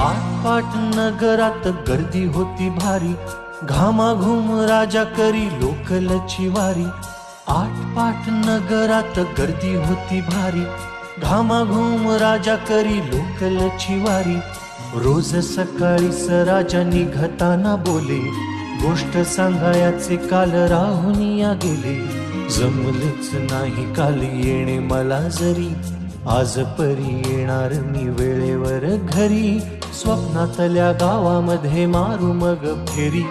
आटपाट नगरात गर्दी होती भारी. घामाघूम राजा करी लोकलची वारी. आटपाट नगरात गर्दी होती भारी. घामाघूम राजा करी लोकलची वारी. रोज सकाळी स राजा निघताना बोले. गोष्ट सांगायाचे काल राहुनिया गेले. जमलेच नाही काल येणे मला जरी. आज परी येणार मी वेळेवर घरी. स्वप्नातल्या गावामध्ये मारू मग फेरी.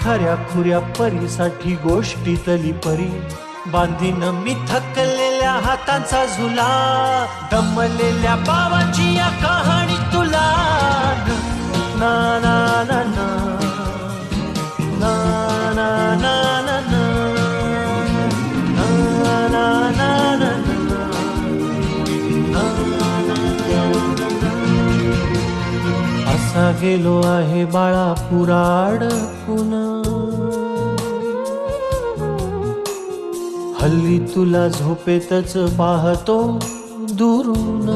खऱ्या खुऱ्या परीसाठी गोष्टीतली परी. बांधीन मी थकलेल्या हातांचा झुला दमलेल्या बाबाची या कहाणी. असा गेलो आहे बाळा पुराड पुन्हा हल्ली तुला झोपेतच पाहतो दुरून.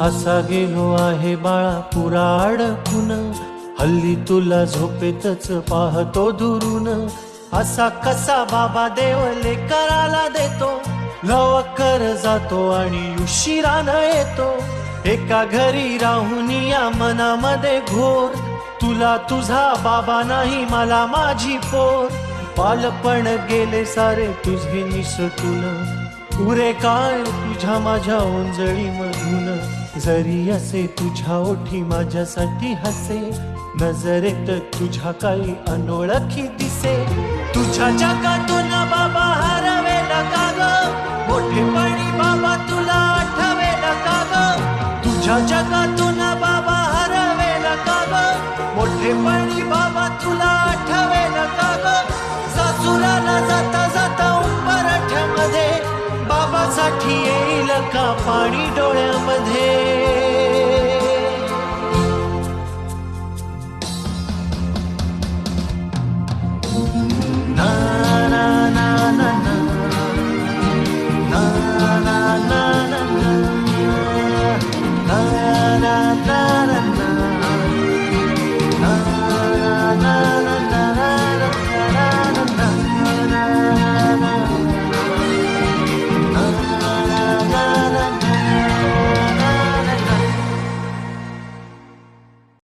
असा गेलो आहे बाळा पुराड पुन्हा हल्ली तुला झोपेतच पाहतो दुरून. असा कसा बाबा देवले कराला देतो. लवकर जातो आणि उशिरानं येतो. एका घरी राहून या मनामध्ये घोर. तुला तुझा बाबा नाही मला माझी पोर. बालपण गेले सारे तुझे निसटून. पुरे काय तुझ्या माझ्या ओंजळी मधून जरी असे तुझ्या ओठी माझ्यासाठी हसे नजरेत तुझ्या काही अनोळखी दिसे. तुझ्या जगातून बाबा हरवे का तुझ्या जगातून बाबा हरवेल का ग मोठेपणी बाबा तुला आठवेल का ग सासुराला जाता जाता पराठ्यामध्ये बाबासाठी येईल का पाणी डोळ्यामध्ये night.